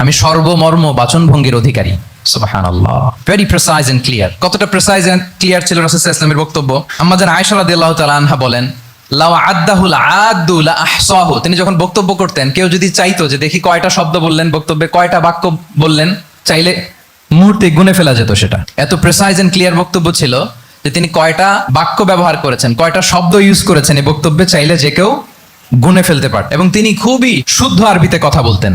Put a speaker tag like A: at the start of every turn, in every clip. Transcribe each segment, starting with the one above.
A: আমি সর্বমর্ম বাচন ভঙ্গির অধিকারী। সুবাহান আল্লাহ ভেরি প্রেসাইজ এন্ড ক্লিয়ার কতটা প্রেসাইজ এন্ড ক্লিয়ার ছিল রাসূল ইসলামের বক্তব্য? আমাদের আয়েশা রাদিয়াল্লাহু তাআলা আনহা বলেন, লাউ আদ্দাহুল আদু লা আহসাহু তিনি যখন বক্তব্য করতেন, কেউ যদি চাইতো যে দেখি কয়টা শব্দ বললেন, বক্তব্যে কয়টা বাক্য বললেন, চাইলে মুহূর্তে গুনে ফেলা যেত সেটা। এত প্রেসাইজ এন্ড ক্লিয়ার বক্তব্য ছিল যে তিনি কয়টা বাক্য ব্যবহার করেছেন, কয়টা শব্দ ইউজ করেছেন এই বক্তব্যে চাইলে যে কেউ গুনে ফেলতে পারত। এবং তিনি খুবই শুদ্ধ আরবিতে কথা বলতেন।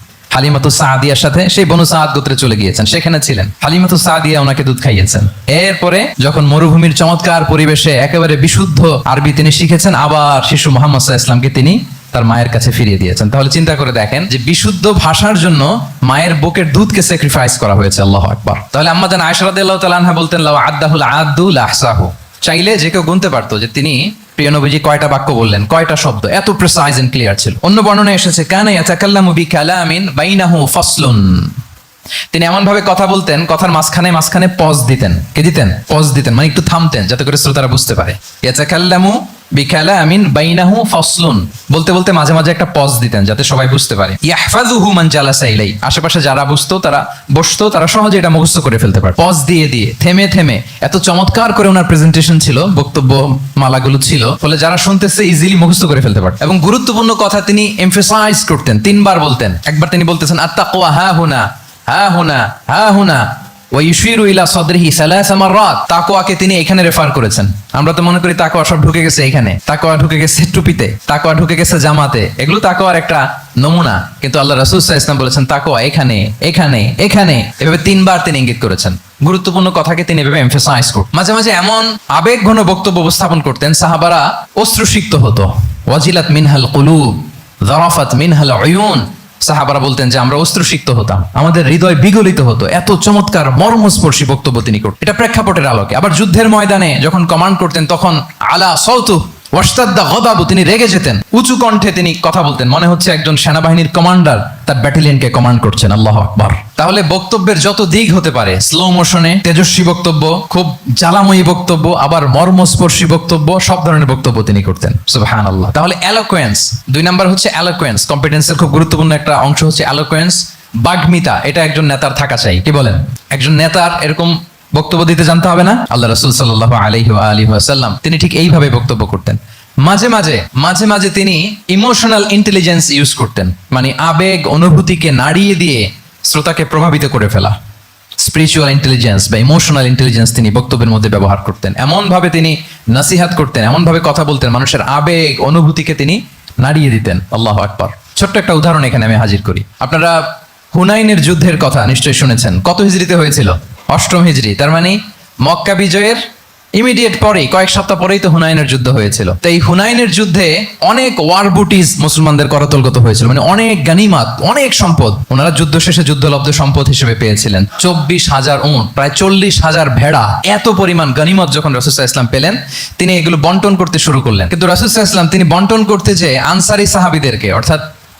A: হালিমাতু সাদিয়ার সাথে সেই বনু সাদ গোত্রে চলে গিয়েছেন, সেখানে ছিলেন। হালিমাতু সাদিয়া ওনাকে দুধ খাইয়েছেন। এরপরে যখন মরুভূমির চমৎকার পরিবেশে একেবারে বিশুদ্ধ আরবি তিনি শিখেছেন, আবার শিশু মোহাম্মদ ইসলামকে তিনি তার মায়ের কাছে ফিরিয়ে দিয়েছেন। তাহলে চিন্তা করে দেখেন যে বিশুদ্ধ ভাষার জন্য মায়ের বুকের দুধকে স্যাক্রিফাইস করা হয়েছে, আল্লাহ আকবার। তাহলে আম্মা জান আনহা বলতেন, লাউ আদ্দাহুল আদু লাহসাহু। চাইলে যে কেউ গুনতে পারতো যে তিনি প্রিয় নবীজি কয়টা বাক্য বললেন? কয়টা শব্দ? এত প্রেসাইজ এন্ড ক্লিয়ার ছিল। অন্য বর্ণনা এসেছে, কানা ইয়াতাকাল্লামু বিকালামিন বাইনাহু ফাসলুন। তিনি এমন ভাবে কথা বলতেন, কথার মাঝখানে মাঝখানে পজ দিতেন। কে দিতেন? পজ দিতেন মানে একটু থামতেন, যাতে করে শ্রোতারা বুঝতে পারে। ইয়াতাকাল্লামু বিকালামিন বাইনাহু ফাসলুন। বলতে বলতে মাঝে মাঝে একটা পজ দিতেন যাতে সবাই বুঝতে পারে। ইয়াহফাজুহু মান জালাসা ইলাই আশেপাশে যারা বুঝতো, তারা বসতো, তারা সহজে এটা মুখস্থ করে ফেলতে পারে পজ দিয়ে দিয়ে, থেমে থেমে, এত চমৎকার করে ওনার প্রেজেন্টেশন ছিল, বক্তব্য মালাগুলো ছিল, ফলে যারা শুনতেছে ইজিলি মুখস্থ করে ফেলতে পারে এবং গুরুত্বপূর্ণ কথা তিনি এমফেসাইজ করতেন, তিনবার বলতেন। একবার তিনি বলতেছেন, আত্তাকওয়া হা হুনা হা হুনা হা হুনা ওয়াইশিরু তিনি এখানে রেফার করেছেন। আমরা তো মনে করি তাকওয়া সব ঢুকে গেছে এখানে। তাকওয়া ঢুকে গেছে টুপিতে। তাকওয়া ঢুকে গেছে জামাতে। এগুলো তাকওয়ার একটা নমুনা। কিন্তু আল্লাহ রাসূল সাল্লাল্লাহু ইসলাম বলেছেন, তাকওয়া এখানে এখানে এখানে। এভাবে তিনবার তিনি ইঙ্গিত করেছেন। গুরুত্বপূর্ণ কথাকে তিনি এভাবে এমফেসাইজ করতেন মাঝে মাঝে এমন আবেগ ঘন বক্তব্য উপস্থাপন করতেন, সাহাবারা অশ্রুসিক্ত হতো। ওয়াজিলাত মিনহাল কুলুব যারাফাত মিনহাল উয়ুন। সাহাবারা বলতেন যে আমরা অস্ত্রসিক্ত হতাম, আমাদের হৃদয় বিগলিত হতো। এত চমৎকার, মর্মস্পর্শী বক্তব্য তিনি করতেন। এটা প্রেক্ষাপটের আলোকে। আবার যুদ্ধের ময়দানে যখন কমান্ড করতেন, তখন, আলা সৌতু ওয়াস্তাদ্দা গদাবু, তিনি রেগে যেতেন। উঁচু কণ্ঠে তিনি কথা বলতেন। মনে হচ্ছে একজন সেনাবাহিনীর কমান্ডার তার ব্যাটালিয়নকে কমান্ড করছেন। আল্লাহ আকবার। তাহলে বক্তব্যের যত দিক হতে পারে স্লো মোশনে তেজস্বী বক্তব্য, খুব জ্বালাময়ী বক্তব্য, আবার মর্মস্পর্শী বক্তব্য, সব ধরনের বক্তব্য তিনি করতেন। সুবহান আল্লাহ তাহলে অ্যালোকোয়েন্স দুই নাম্বার হচ্ছে অ্যালোকোয়েন্স কম্পিটেন্সের খুব গুরুত্বপূর্ণ একটা অংশ হচ্ছে অ্যালোকোয়েন্স বাগ্মিতা, এটা একজন নেতার থাকা চাই। কি বলেন? একজন নেতার এরকম বক্তব্য দিতে জানতে হবে না? আল্লাহ রসুল সাল্লাহ আলহি আলী আসাল্লাম তিনি ঠিক এইভাবে বক্তব্য করতেন। মাঝে মাঝে মাঝে মাঝে তিনি ইমোশনাল ইন্টেলিজেন্স ইউজ করতেন। মানে আবেগ, অনুভূতিকে নাড়িয়ে দিয়ে শ্রোতাকে প্রভাবিত করে ফেলা। স্পিরিচুয়াল ইন্টেলিজেন্স বা ইমোশনাল ইন্টেলিজেন্স তিনি বক্তব্যের মধ্যে ব্যবহার করতেন। এমন ভাবে তিনি নাসিহাত করতেন এমন ভাবে কথা বলতেন, মানুষের আবেগ, অনুভূতিকে তিনি নাড়িয়ে দিতেন। আল্লাহ আকবর। ছোট্ট একটা উদাহরণ এখানে আমি হাজির করি। আপনারা হুনাইনের যুদ্ধের কথা নিশ্চয়ই শুনেছেন। কত হিজড়িতে হয়েছিল? অষ্টম হিজড়ি তার মানে মক্কা বিজয়ের ইমিডিয়েট পরেই, কয়েক সপ্তাহ পরেই তো হুনাইনের যুদ্ধ হয়েছিল। তো এই হুনাইনের যুদ্ধে অনেক ওয়ার বুটিস মুসলমানদের করতলগত হয়েছিল। মানে অনেক গানিমাত, অনেক সম্পদ। ওনারা যুদ্ধ শেষে যুদ্ধলব্ধ সম্পদ হিসেবে পেয়েছিলেন। চব্বিশ হাজার উঁট প্রায় চল্লিশ হাজার ভেড়া। এত পরিমাণ গানিমত যখন রসুল্লাহ ইসলাম পেলেন, তিনি এগুলো বন্টন করতে শুরু করলেন। কিন্তু রসুল্লাহ ইসলাম তিনি বন্টন করতে যে আনসারি সাহাবিদেরকে, অর্থাৎ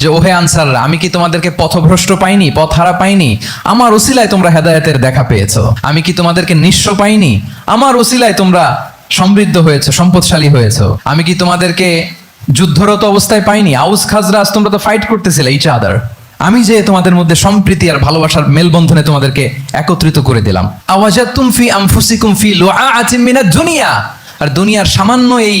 A: যে, ওহে আনসাররা, আমি কি তোমাদেরকে পথভ্রষ্ট পাইনি, পথহারা পাইনি? আমার ওসিলায় তোমরা হেদায়েতের দেখা পেয়েছ। আমি কি তোমাদেরকে নিঃস্ব পাইনি? আমার ওসিলায় তোমরা সমৃদ্ধ হয়েছে, সম্পদশালী হয়েছো। আমি কি তোমাদেরকে যুদ্ধরত অবস্থায় পাইনি? আউস খাজরাজ তোমরা তো ফাইট করতেছিলে ইচ আদার আমি যে তোমাদের মধ্যে সম্প্রীতি আর ভালোবাসার মেলবন্ধনে তোমাদেরকে একত্রিত করে দিলাম। আওয়াজাতুম ফি আনফুসিকুম ফি লুআআতিন মিনাদ দুনিয়া। আর দুনিয়ার সামান্য এই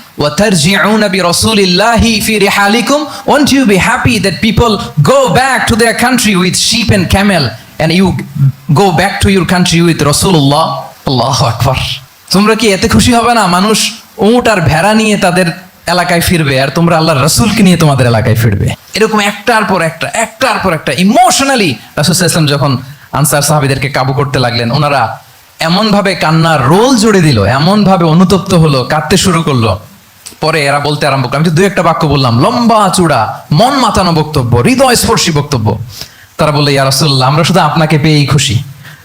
A: وترجعون برسول الله في رحالكم won't you be happy that people go back to their country with sheep and camel and you go back to your country with Rasulullah আল্লাহু আকবার তোমরা কি এতে খুশি হবে না মানুষ উট আর ভেড়া নিয়ে তাদের এলাকায় ফিরবে আর তোমরা আল্লাহর রসুলকে নিয়ে তোমাদের এলাকায় ফিরবে এরকম একটার পর একটা একটার পর একটা ইমোশনালি রাসুল ইসলাম যখন আনসার সাহাবিদেরকে কাবু করতে লাগলেন ওনারা এমন ভাবে কান্নার রোল জুড়ে দিল এমন ভাবে অনুতপ্ত হলো কাঁদতে শুরু করলো পরে এরা বলতে আরম্ভ করল আমি তো দু একটা বাক্য বললাম, লম্বা চূড়া, মন মাতানো বক্তব্য হৃদয় স্পর্শী বক্তব্য। তারা বলল, ইয়া রাসুল্লাহ আমরা শুধু আপনাকে পেয়েই খুশি।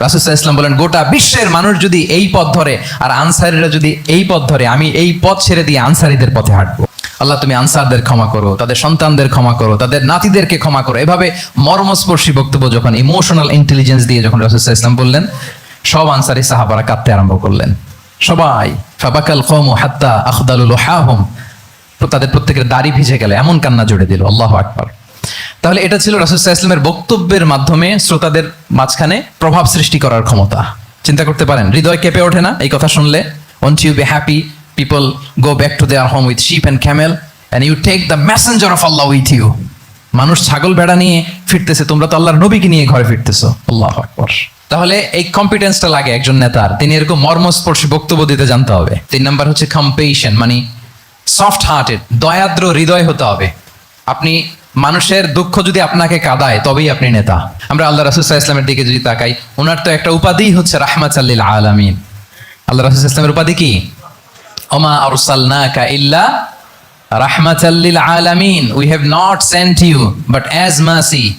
A: রাসুসাহ ইসলাম বলেন, গোটা বিশ্বের মানুষ যদি এই পথ ধরে আর আনসারিরা যদি এই পথ ধরে, আমি এই পথ ছেড়ে দিয়ে আনসারিদের পথে হাঁটবো। আল্লাহ, তুমি আনসারদের ক্ষমা করো, তাদের সন্তানদের ক্ষমা করো, তাদের নাতিদেরকে ক্ষমা করো। এভাবে মর্মস্পর্শী বক্তব্য যখন ইমোশনাল ইন্টেলিজেন্স দিয়ে যখন রাসুসাহ ইসলাম বললেন, সব আনসারি সাহাবারা কাঁদতে আরম্ভ করলেন। সবাই ফাবাকাল কম হাত্তা আখদালুল হাহম তাদের প্রত্যেকের দাড়ি ভিজে গেলে, এমন কান্না জুড়ে দিল, আল্লাহ আকবার। তাহলে এটা ছিল রাসুসাহ ইসলামের বক্তব্যের মাধ্যমে শ্রোতাদের মাঝখানে প্রভাব সৃষ্টি করার ক্ষমতা। চিন্তা করতে পারেন, হৃদয় কেঁপে ওঠে না এই কথা শুনলে? Won't you be happy people go back to their home with sheep and camel and you take the messenger of Allah with you মানুষ ছাগল ভেড়া নিয়ে ফিরতেছে, তোমরা তো আল্লাহর নবীকে নিয়ে ঘরে ফিরতেছো। আল্লাহ আকবর। তাহলে এই কম্পিটেন্সটা লাগে একজন নেতার। তিনি এরকম মর্মস্পর্শী বক্তব্য দিতে জানতে হবে। তিন নাম্বার হচ্ছে কম্পেশন মানে সফট হার্টেড দয়াদ্র হৃদয় হতে হবে। আপনি মানুষের দুঃখ যদি আপনাকে কাদায়, তবেই আপনি নেতা। আমরা আল্লাহ রাসুসাহ ইসলামের দিকে যদি তাকাই ওনার তো একটা উপাধি হচ্ছে রাহমাত আল্লিল আলামিন। আল্লাহ রাসুল ইসলামের উপাধি কি? ওমা আরসালনাকা ইল্লা রাহমাতাল্লিল আলামিন we have not sent you but as mercy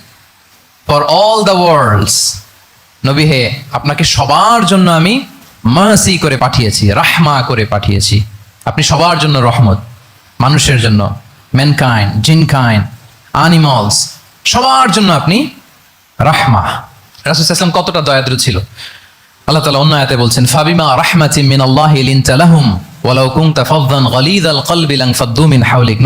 A: for all the worlds নবী আপনাকে সবার জন্য আমি মাসি করে পাঠিয়েছি রাহমা করে পাঠিয়েছি। আপনি সবার জন্য রহমত, মানুষের জন্য ম্যানকাইন্ড জিনকাইন্ড আনিমালস সবার জন্য আপনি রাহমা রাসুল ইসলাম কতটা দয়াদ্র ছিল। আল্লাহ তালা অন্য আয়াতে বলছেন, ফাবিমা রাহমাতি মিন আল্লাহ লিনতা ওয়ালাউ কুনতা ফাদদান গালিদাল কলবি লানফাদ্দু মিন হাওলিক।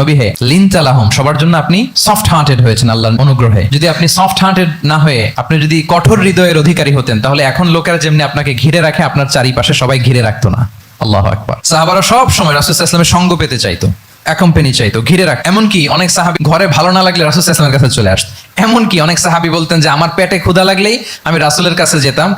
A: সবার জন্য আপনি সফট হার্টেড হয়েছেন আল্লাহর অনুগ্রহে। যদি আপনি সফট হার্টেড না হয়ে, আপনি যদি কঠোর হৃদয়ের অধিকারী হতেন, তাহলে এখন লোকেরা যেমনি আপনাকে ঘিরে রাখে, আপনার চারিপাশে সবাই ঘিরে রাখতো না। আল্লাহ আকবার। সাহাবারা সব সময় রাসূল সঙ্গ পেতে চাইতো অ্যাকম্পানি চাইতো, ঘিরে রাখ এমনকি অনেক সাহাবি ঘরে ভালো না লাগলে রাসুল কাছে চলে আসতো। এমনকি অনেক সাহাবি বলতেন যে, আমার পেটে ক্ষুধা লাগলেই আমি রাসুলের কাছে যেতাম